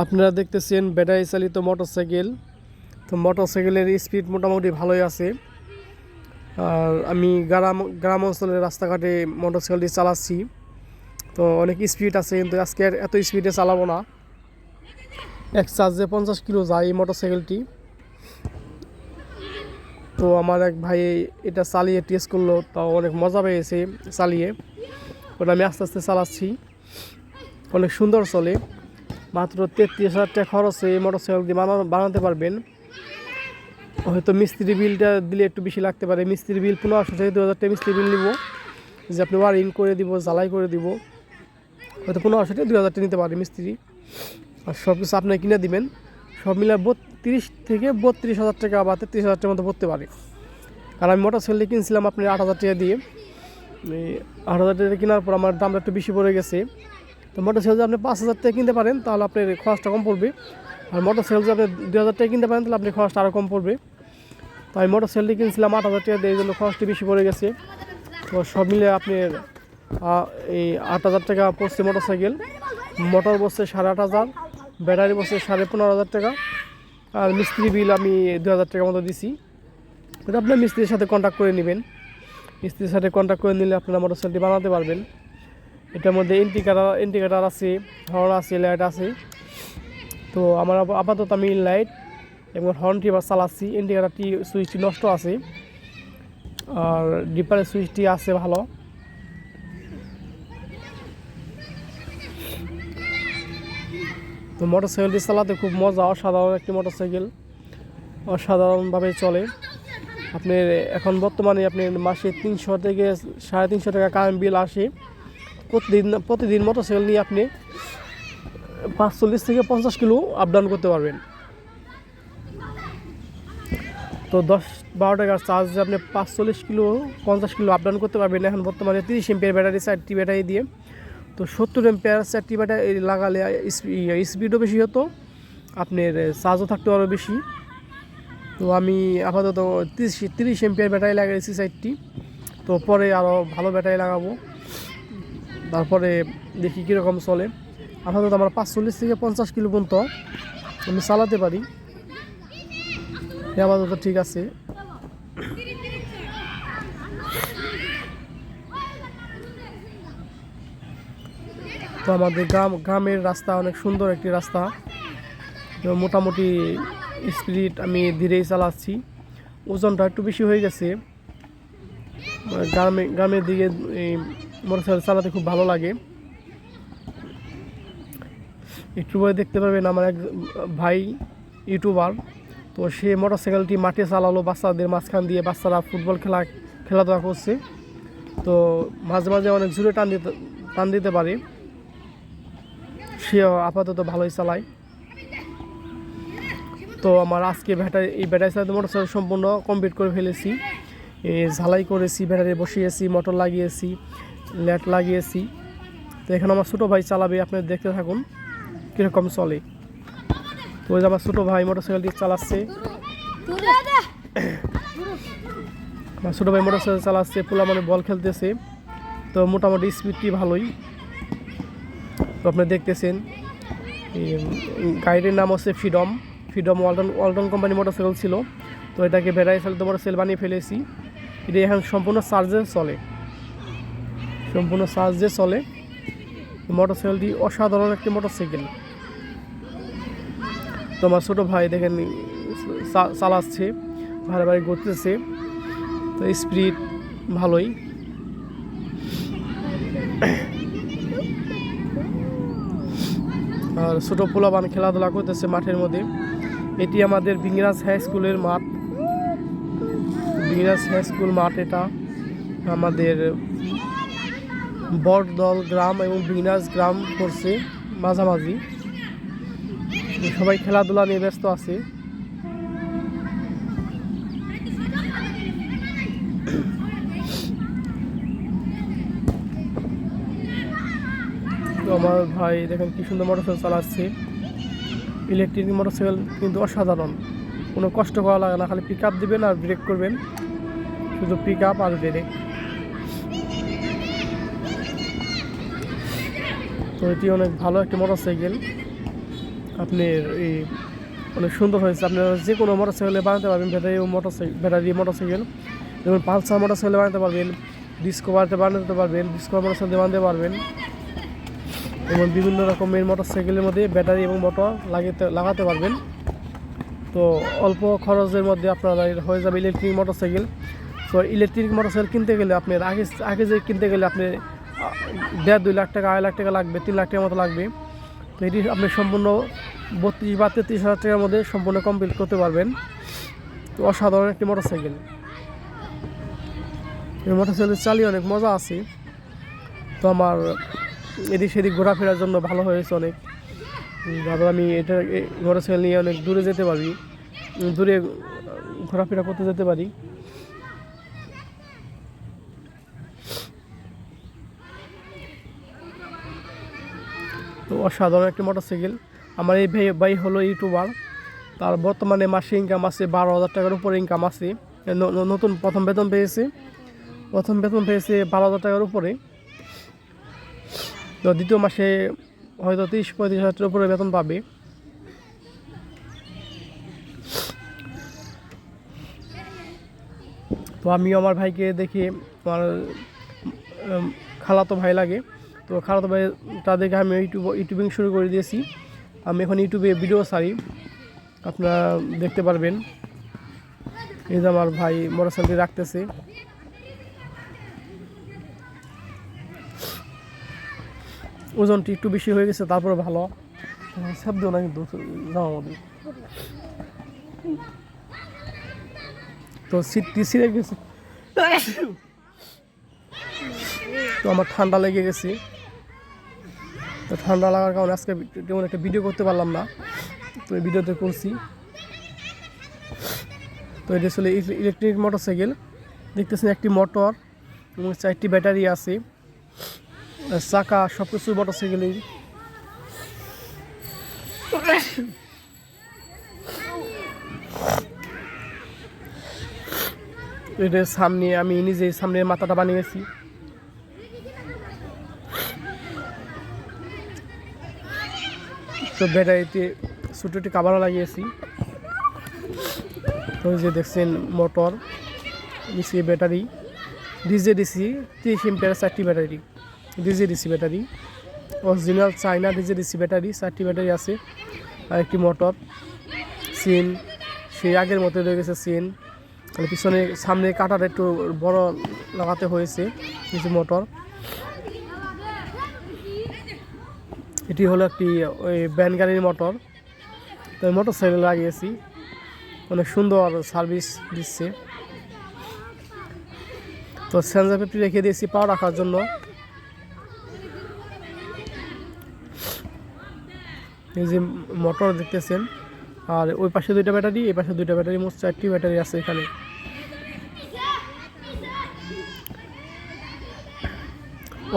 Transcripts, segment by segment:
আপনারা দেখতেছেন ব্যাটারি চালিত মোটরসাইকেল। তো মোটরসাইকেলের স্পিড মোটামুটি ভালোই আছে। আর আমি গ্রাম গ্রাম অঞ্চলের রাস্তাঘাটে মোটরসাইকেলটি চালাচ্ছি। তো অনেক স্পিড আছে, কিন্তু আজকে এত স্পিডে চালাবো না। এক চার্জে পঞ্চাশ কিলো যায় এই মোটরসাইকেলটি। তো আমার এক ভাই এটা চালিয়ে টেস্ট করল, তাও অনেক মজা পেয়েছে চালিয়ে। ওটা আমি আস্তে আস্তে চালাচ্ছি। অনেক সুন্দর চলে। মাত্র তেত্রিশ হাজার টাকা খরচে এই মোটরসাইকেলটি বানানো বানাতে পারবেন। হয়তো মিস্ত্রি বিলটা দিলে একটু বেশি লাগতে পারে। মিস্ত্রি বিল পনেরোশো থেকে দু হাজার টাকা মিস্ত্রি বিল নিব। যে আপনি ওয়ারিং করে দিব, জ্বালাই করে দিব। হয়তো পনেরোশো থেকে দুই হাজার টাকা নিতে পারে মিস্ত্রি। আর সব কিছু আপনি কিনে দিবেন। সব মিলে বত্রিশ থেকে বত্রিশ হাজার টাকা বা তেত্রিশ হাজার টাকার মতো পড়তে পারে। আর আমি মোটরসাইকেলটি কিনছিলাম আপনি আট হাজার টাকা দিয়ে। আট হাজার টাকা কেনার পর আমার দামটা একটু বেশি পড়ে গেছে। তো মোটরসাইকেল যদি আপনি পাঁচ হাজার টাকা কিনতে পারেন, তাহলে আপনার খরচটা কম পড়বে। আর মোটরসাইকেল যদি আপনি দু হাজার টাকা কিনতে পারেন, তাহলে আপনার খরচটা আরও কম পড়বে। তো আমি মোটরসাইকেলটি কিনছিলাম আট হাজার টাকা দিয়ে, এই জন্য খরচটি বেশি পড়ে গেছে। তো সব মিলে আপনি এই আট হাজার টাকা পড়ছে মোটরসাইকেল মোটর বসছে সাড়ে আট হাজার ব্যাটারি বসছে সাড়ে পনেরো হাজার টাকা। আর মিস্ত্রি বিল আমি দু হাজার টাকা মতো দিছি। এটা আপনার মিস্ত্রির সাথে কন্ট্যাক্ট করে নেবেন। মিস্ত্রির সাথে কন্ট্যাক্ট করে নিলে আপনারা মোটরসাইকেলটি বানাতে পারবেন। এটার মধ্যে ইন্ডিকেটার ইন্ডিকেটার আছে হর্ন আছে, লাইট আছে। তো আমার আপাতত আমি লাইট এবং হর্নটি এবার চালাচ্ছি ইন্ডিকেটারটি সুইচটি নষ্ট আছে। আর ডিপারের সুইচটি আছে ভালো। তো মোটরসাইকেলটি চালাতে খুব মজা, অসাধারণ একটি মোটরসাইকেল। অসাধারণভাবে চলে। আপনি এখন বর্তমানে আপনি মাসে তিনশো থেকে সাড়ে তিনশো টাকা কারেন্ট বিল আসে। প্রতিদিন প্রতিদিন মোটরসাইকেল নিয়ে আপনি পাঁচচল্লিশ থেকে পঞ্চাশ কিলো আপ ডাউন করতে পারবেন। তো দশ বারো টাকার চার্জে আপনি পাঁচচল্লিশ কিলো, পঞ্চাশ কিলো আপডাউন করতে পারবেন। এখন বর্তমানে তিরিশ এমপিয়ার ব্যাটারি চারটি ব্যাটারি দিয়ে। তো সত্তর এমপিয়ার চারটি ব্যাটারি লাগালে স্পিডও বেশি হতো, আপনার চার্জও থাকতে আরও বেশি। তো আমি আপাতত তিরিশ তিরিশ এমপিয়ার ব্যাটারি লাগাইছি সাইডটি তো পরে আরও ভালো ব্যাটারি লাগাবো। তারপরে দেখি কীরকম চলে। আপাতত আমার পাঁচচল্লিশ থেকে পঞ্চাশ কিলো পর্যন্ত আমি চালাতে পারি। আপাতত ঠিক আছে। তো আমাদের গ্রাম, গ্রামের রাস্তা অনেক সুন্দর একটি রাস্তা। মোটামুটি স্পিড আমি ধীরেই চালাচ্ছি। ওজনটা একটু বেশি হয়ে গেছে। গ্রামে, গ্রামের দিকে মোটরসাইকেল চালাতে খুব ভালো লাগে। একটু দেখতে পাবেন আমার এক ভাই ইউটিউবার। তো সে মোটরসাইকেলটি মাঠে চালালো, বাচ্চাদের মাঝখান দিয়ে বাচ্চারা ফুটবল খেলা, খেলাধুলা করছে। তো মাঝে মাঝে অনেক জোরে টান দিতে টান দিতে পারে। সে আপাতত ভালোই চালায়। তো আমার আজকে ব্যাটারি, এই ব্যাটারি চালাতে মোটরসাইকেল সম্পূর্ণ কমপ্লিট করে ফেলেছি। এ, ঝালাই করেছি ব্যাটারি বসিয়েছি, মোটর লাগিয়েছি। ল্যাট লাগিয়েছি। তো এখানে আমার ছোটো ভাই চালাবে, আপনি দেখতে থাকুন কীরকম চলে। তো ওই যে আমার ছোটো ভাই মোটরসাইকেলটি চালাচ্ছে। আমার ছোটো ভাই মোটরসাইকেল চালাচ্ছে, পোলা মানে বল খেলতেছে। তো মোটামুটি স্পিডটি ভালোই। তো আপনি দেখতেছেন গাড়িটির নাম হচ্ছে freedom freedom Walton Walton company motorcycle ছিল। তো এটাকে ব্যাটারি চালিত মোটরসাইকেল বানিয়ে ফেলেছি। এটা এখন সম্পূর্ণ চার্জে চলে। সম্পূর্ণ চার্জে চলে। মোটরসাইকেলটি অসাধারণ একটি মোটরসাইকেল। তো আমার ছোটো ভাই দেখেন চালাচ্ছে ভালো ভালো ঘুরতেছে। তো স্পিড ভালোই। আর ছোটো পোলাবান খেলাধুলা করতেছে মাঠের মধ্যে। এটি আমাদের বিংরাজ হাই স্কুলের মাঠ। বিংরাজ হাই স্কুল মাঠ এটা আমাদের বটদল গ্রাম এবং বিংরাজ গ্রাম করছে মাঝামাঝি। সবাই খেলাধুলা নিয়ে ব্যস্ত আছে। আমার ভাই দেখেন কি সুন্দর মোটরসাইকেল চালাচ্ছে। ইলেকট্রিক মোটরসাইকেল কিন্তু অসাধারণ। কোনো কষ্ট করা লাগে না, খালি পিক আপ দেবেন আর ব্রেক করবেন। শুধু পিক আপ আর ব্রেক তো এটি অনেক ভালো একটি মোটরসাইকেল। আপনার এই অনেক সুন্দর হয়েছে। আপনারা যে কোনো মোটর সাইকেলে বানাতে পারবেন, battery motorcycle battery motorcycle যেমন পালসার মোটর সাইকেলে বানাতে পারবেন ডিসকভারতে বানাতে পারবেন ডিসকভার মোটর সাইকেল বানাতে পারবেন। এবং বিভিন্ন রকমের মোটর সাইকেলের মধ্যে ব্যাটারি এবং মোটর লাগাতে লাগাতে পারবেন। তো অল্প খরচের মধ্যে আপনারা হয়ে যাবে ইলেকট্রিক মোটর সাইকেল তো ইলেকট্রিক মোটর সাইকেল কিনতে গেলে আপনার আগে আগে যে কিনতে গেলে আপনি দেড় দুই লাখ টাকা, আড়াই লাখ টাকা লাগবে, তিন লাখ টাকার মতো লাগবে। তো এটি আপনি সম্পূর্ণ বত্রিশ বা তেত্রিশ হাজার টাকার মধ্যে সম্পূর্ণ কমপ্লিট করতে পারবেন। তো অসাধারণ একটি মোটর সাইকেল এই মোটর সাইকেল চালিয়ে অনেক মজা আছে। তো আমার এদিক সেদিক ঘোরাফেরার জন্য ভালো হয়েছে অনেক। তারপর আমি এটা মোটর সাইকেল নিয়ে অনেক দূরে যেতে পারি। দূরে ঘোরাফেরা করতে যেতে পারি। অসাধারণ একটি মোটরসাইকেল। আমার এই ভাই ভাই হলো ইউটিউবার। তার বর্তমানে মাসে ইনকাম আছে বারো হাজার টাকার উপরে ইনকাম আছে। নতুন প্রথম বেতন পেয়েছে। প্রথম বেতন পেয়েছে বারো হাজার টাকার উপরে। তো দ্বিতীয় মাসে হয়তো তিরিশ, পঁয়ত্রিশ হাজার টাকার উপরে বেতন পাবে। তো আমিও আমার ভাইকে দেখে আমার খালাতো ভাই লাগে। তো খারাপ ভাই, তাদেরকে আমি ইউটিউব, ইউটিউবিং শুরু করে দিয়েছি। আমি এখন ইউটিউবে ভিডিও ছাড়ি। আপনারা দেখতে পারবেন। এই যে আমার ভাই মোটরসাইকেল রাখতেছে। ওজনটি একটু বেশি হয়ে গেছে, তারপরে ভালো। শব্দ না কিন্তু জামা মধ্যে তো সিটটি ছিঁড়ে গেছে তো আমার ঠান্ডা লেগে গেছে। তো ঠান্ডা লাগার কারণে আজকে তেমন একটা ভিডিও করতে পারলাম না। তো এই ভিডিওতে করছি। তো এটা আসলে ইলেকট্রিক মোটর সাইকেল দেখতেছেন একটি মোটর এবং চারটি ব্যাটারি আছে। চাকা সব কিছু মোটর সাইকেলের এটার সামনে আমি নিজে সামনে মাথাটা বানিয়েছি। তো ব্যাটারিতে ছোটো একটি কাবারও লাগিয়েছি। তো যে দেখছেন motor DC battery DJ DC, তিরিশ এম্পিয়ার চারটি battery DJ DC battery original China DJ DC battery চারটি ব্যাটারি আছে, আর একটি মোটর সিন সেই আগের মতো রয়ে গেছে সিন পিছনে, সামনে কাটার একটু বড় লাগাতে হয়েছে কিছু মোটর এটি হলো একটি, ওই ব্যান গাড়ির মোটর। তো মোটর সাইকেল লাগিয়েছি। অনেক সুন্দর সার্ভিস দিচ্ছে। তো সেন্সার পেপটি রেখে দিয়েছি পা রাখার জন্য। এই যে মোটর দেখতেছেন, আর ওই পাশে দুইটা ব্যাটারি, এই পাশে দুইটা ব্যাটারি, মোট চারটি ব্যাটারি আছে এখানে।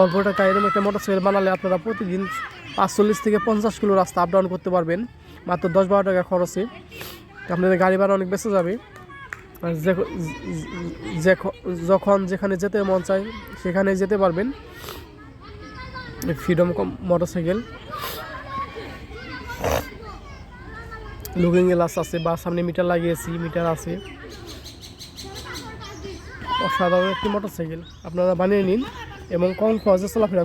অল্প টাকা এরকম একটা মোটর সাইকেল বানালে আপনারা প্রতিদিন পাঁচচল্লিশ থেকে পঞ্চাশ কিলো রাস্তা আপ ডাউন করতে পারবেন। মাত্র দশ বারো টাকা খরচে। আপনাদের গাড়ি ভাড়া অনেক বেঁচে যাবে। যে- যখন যেখানে যেতে মন চায়, সেখানে যেতে পারবেন। Freedom motorcycle looking glass আছে, বা সামনে মিটার লাগিয়েছি মিটার আছে। অসাধারণ একটি মোটর সাইকেল আপনারা বানিয়ে নিন এবং কম খরচে চলাফেরা